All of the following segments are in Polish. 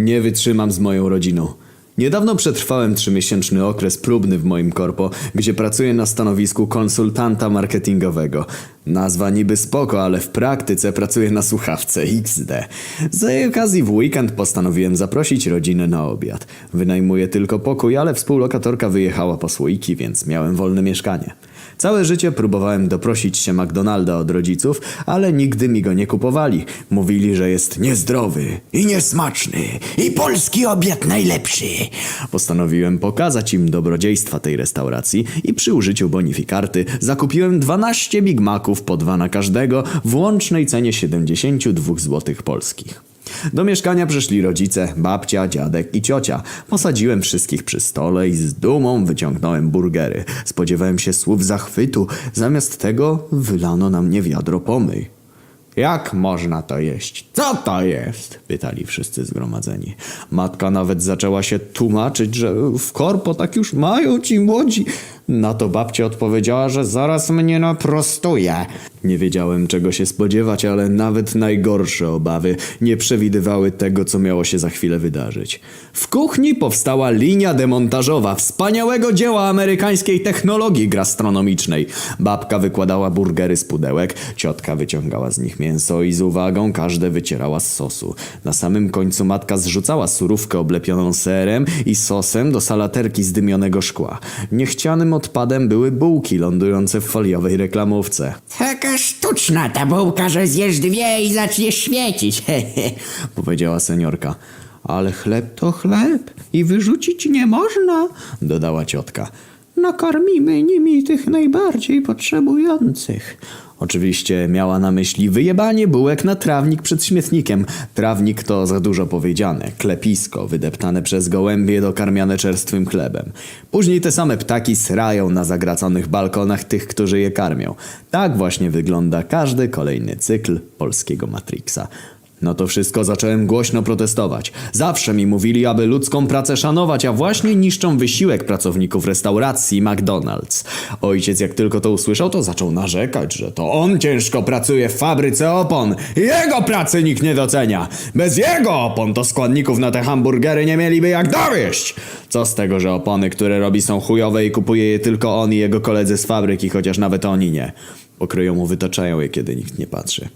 Nie wytrzymam z moją rodziną. Niedawno przetrwałem trzymiesięczny okres próbny w moim korpo, gdzie pracuję na stanowisku konsultanta marketingowego. Nazwa niby spoko, ale w praktyce pracuję na słuchawce XD. Z okazji w weekend postanowiłem zaprosić rodzinę na obiad. Wynajmuję tylko pokój, ale współlokatorka wyjechała po słoiki, więc miałem wolne mieszkanie. Całe życie próbowałem doprosić się McDonalda od rodziców, ale nigdy mi go nie kupowali. Mówili, że jest niezdrowy i niesmaczny i polski obiad najlepszy. Postanowiłem pokazać im dobrodziejstwa tej restauracji i przy użyciu bonifikarty zakupiłem 12 Big Maców po dwa na każdego w łącznej cenie 72 zł polskich. Do mieszkania przyszli rodzice, babcia, dziadek i ciocia. Posadziłem wszystkich przy stole i z dumą wyciągnąłem burgery. Spodziewałem się słów zachwytu, zamiast tego wylano na mnie wiadro pomyj. Jak można to jeść? Co to jest? Pytali wszyscy zgromadzeni. Matka nawet zaczęła się tłumaczyć, że w korpo tak już mają ci młodzi. Na to babcia odpowiedziała, że zaraz mnie naprostuje. Nie wiedziałem czego się spodziewać, ale nawet najgorsze obawy nie przewidywały tego, co miało się za chwilę wydarzyć. W kuchni powstała linia demontażowa wspaniałego dzieła amerykańskiej technologii gastronomicznej. Babka wykładała burgery z pudełek, ciotka wyciągała z nich mięso i z uwagą każde wycierała z sosu. Na samym końcu matka zrzucała surówkę oblepioną serem i sosem do salaterki z dymionego szkła. Niechcianym odpadem były bułki lądujące w foliowej reklamówce. Taka sztuczna ta bułka, że zjesz dwie i zacznie świecić. powiedziała seniorka. Ale chleb to chleb i wyrzucić nie można, dodała ciotka. Nakarmimy nimi tych najbardziej potrzebujących. Oczywiście miała na myśli wyjebanie bułek na trawnik przed śmietnikiem. Trawnik to za dużo powiedziane. Klepisko wydeptane przez gołębie dokarmiane czerstwym chlebem. Później te same ptaki srają na zagraconych balkonach tych, którzy je karmią. Tak właśnie wygląda każdy kolejny cykl polskiego Matrixa. No to wszystko zacząłem głośno protestować. Zawsze mi mówili, aby ludzką pracę szanować, a właśnie niszczą wysiłek pracowników restauracji McDonald's. Ojciec jak tylko to usłyszał, to zaczął narzekać, że to on ciężko pracuje w fabryce opon. Jego pracy nikt nie docenia. Bez jego opon to składników na te hamburgery nie mieliby jak dowieść. Co z tego, że opony, które robi są chujowe i kupuje je tylko on i jego koledzy z fabryki, chociaż nawet oni nie. Pokryją mu wytaczają je, kiedy nikt nie patrzy.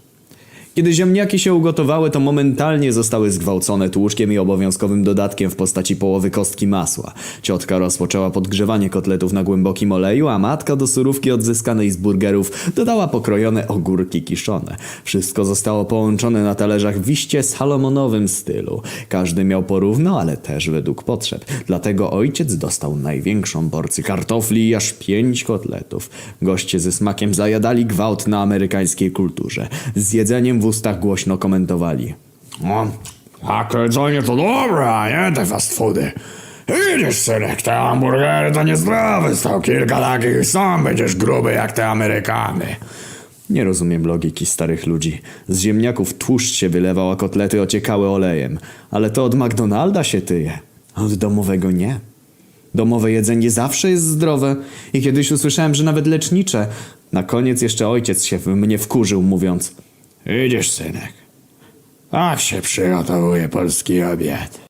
Kiedy ziemniaki się ugotowały, to momentalnie zostały zgwałcone tłuszkiem i obowiązkowym dodatkiem w postaci połowy kostki masła. Ciotka rozpoczęła podgrzewanie kotletów na głębokim oleju, a matka do surówki odzyskanej z burgerów dodała pokrojone ogórki kiszone. Wszystko zostało połączone na talerzach w iście salomonowym stylu. Każdy miał porówno, ale też według potrzeb. Dlatego ojciec dostał największą porcję kartofli i aż pięć kotletów. Goście ze smakiem zajadali gwałt na amerykańskiej kulturze. Z jedzeniem w ustach głośno komentowali. No, takie jedzenie to dobre, a nie te fast foody. Widzisz, synek, te hamburgery to niezdrowe. Stał kilka takich i sam będziesz gruby jak te Amerykany. Nie rozumiem logiki starych ludzi. Z ziemniaków tłuszcz się wylewał, a kotlety ociekały olejem. Ale to od McDonalda się tyje. A od domowego nie. Domowe jedzenie zawsze jest zdrowe. I kiedyś usłyszałem, że nawet lecznicze. Na koniec jeszcze ojciec się w mnie wkurzył, mówiąc... Widzisz, synek, tak się przygotowuje polski obiad.